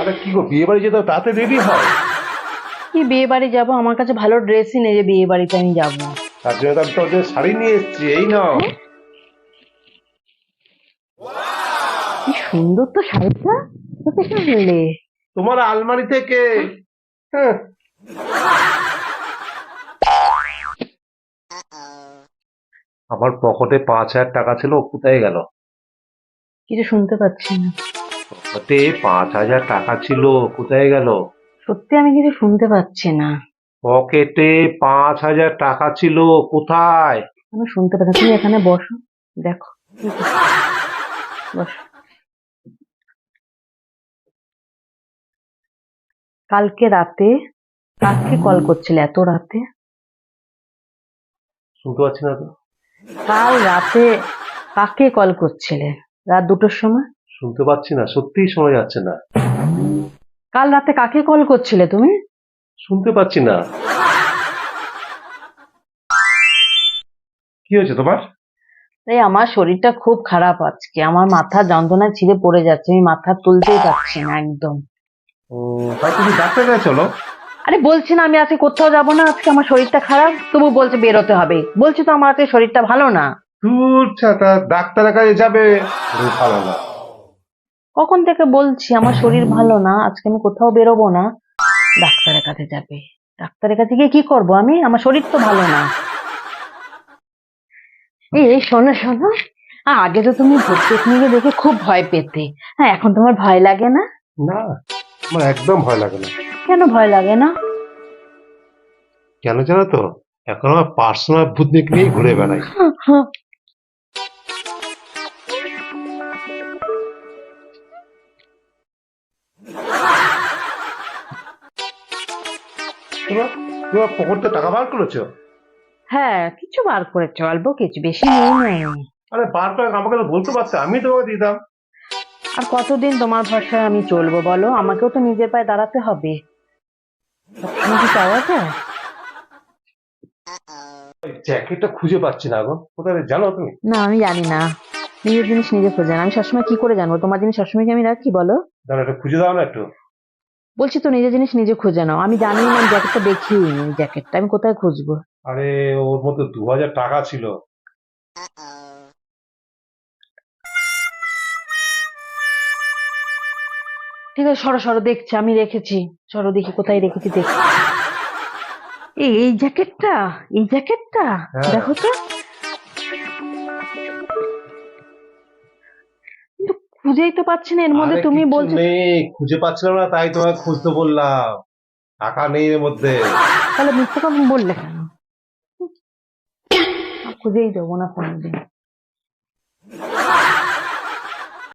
আরে কি গো বিয়ে বাড়ি যেতে তাতে রেডি হয়? কি বিয়ে বাড়ি যাব? আমার কাছে ভালো ড্রেসই নেই যে বিয়ে বাড়িতে আমি যাব। তার জন্য তো আমি তোর জন্য শাড়ি নিয়ে এসেছি এই নাও। কি সুন্দর তো শাড়িটা। কোথায় কিনলে তোমার আলমারি থেকে। হ্যাঁ। আমার পকেটে পাঁচ হাজার টাকা ছিল কোথায় গেল? কিছু শুনতে পাচ্ছি না। পকেটে পাঁচ হাজার টাকা ছিল কোথায় গেল? সত্যি আমি কিছু শুনতে পাচ্ছি না। পকেটে পাঁচ হাজার টাকা ছিল কোথায়? আমি শুনতে পাচ্ছি তুমি এখানে বসো দেখো। বসো। কালকে রাতে কাকে কল করছিলে এত রাতে? শুনতে পাচ্ছি না তো। কাল রাতে কাকে কল করছিলে? রাত দুটোর সময়? শুনতে পাচ্ছি না সত্যিই শোনা যাচ্ছে না। কাল রাতে কাকে কল করছিলে তুমি? শুনতে পাচ্ছি না। কি হয়েছে তোমার? এই আমার শরীরটা খুব খারাপ আজকে। আমার মাথা যন্ত্রণায় ছিঁড়ে পড়ে যাচ্ছে আমি মাথা তুলতেই পারছি না একদম। ও তাই তুমি ডাক্তার কাছে চলো। আরে বলছি না আমি আজকে কোথাও যাব না আজকে আমার শরীরটা খারাপ তবু বলছে বেরোতে হবে। বলছি তো আমার আজকে শরীরটা ভালো না। দূর ছাতা ডাক্তারের কাছে যাবে। ভালো না কখন থেকে বলছি আমার শরীর ভালো না আজকে আমি কোথাও বেরোবো না। ডাক্তারের কাছে যাবে। ডাক্তারের কাছে গিয়ে কি করব? আমি আমার শরীর তো ভালো না। এই শোনো শোনো। আগে তো তুমি ভূত পেতনিকে দেখে খুব ভয় পেতে। হ্যাঁ এখন তোমার ভয় লাগে না? না আমার একদম ভয় লাগে না। কেন ভয় লাগে না? কেন জানো তো? এখন আমার পার্সোনাল ভূতনিক নিয়ে ঘুরে বেড়াই। তোমার তোমার পকেটে টাকা বার করেছ? হ্যাঁ কিছু বার করেছ অল্প কিছু বেশি নেই। আরে বার করে আমাকে তো বলতে পারতে আমি তোমাকে দিতাম। আর কতদিন তোমার ভরসায় আমি চলবো বলো? আমাকেও তো নিজের পায়ে দাঁড়াতে হবে। সবসময় কি চাওয়া যায় ওই জ্যাকেটটা খুঁজে পাচ্ছি না গো। কোথায় জানো তুমি? না আমি জানি না। নিজের জিনিস নিজে খোঁজে না আমি সবসময় কি করে জানব? তোমার জিনিস সবসময় কি আমি রাখি বলো? দাঁড়া খুঁজে দাও না একটু। বলছি তো নিজের জিনিস নিজে খুঁজে নাও। আমি জানি না জ্যাকেটটা দেখিই নি জ্যাকেটটা আমি কোথায় খুঁজবো? আরে ওর মধ্যে দু হাজার টাকা ছিল। ঠিক আছে সরো সরো দেখছি আমি রেখেছি। সরো দেখি কোথায় রেখেছি দেখছি এই এই জ্যাকেটটা এই জ্যাকেটটা। দেখো তো। খুঁজেই তো পাচ্ছি না এর মধ্যে তুমি বলছো খুঁজে পাচ্ছিলাম না তাই তোমাকে খুঁজতে বললাম। টাকা নেই এর মধ্যে। তাহলে মিথ্যা কথা বললে কেন? খুঁজেই দেবো না কোনোদিন।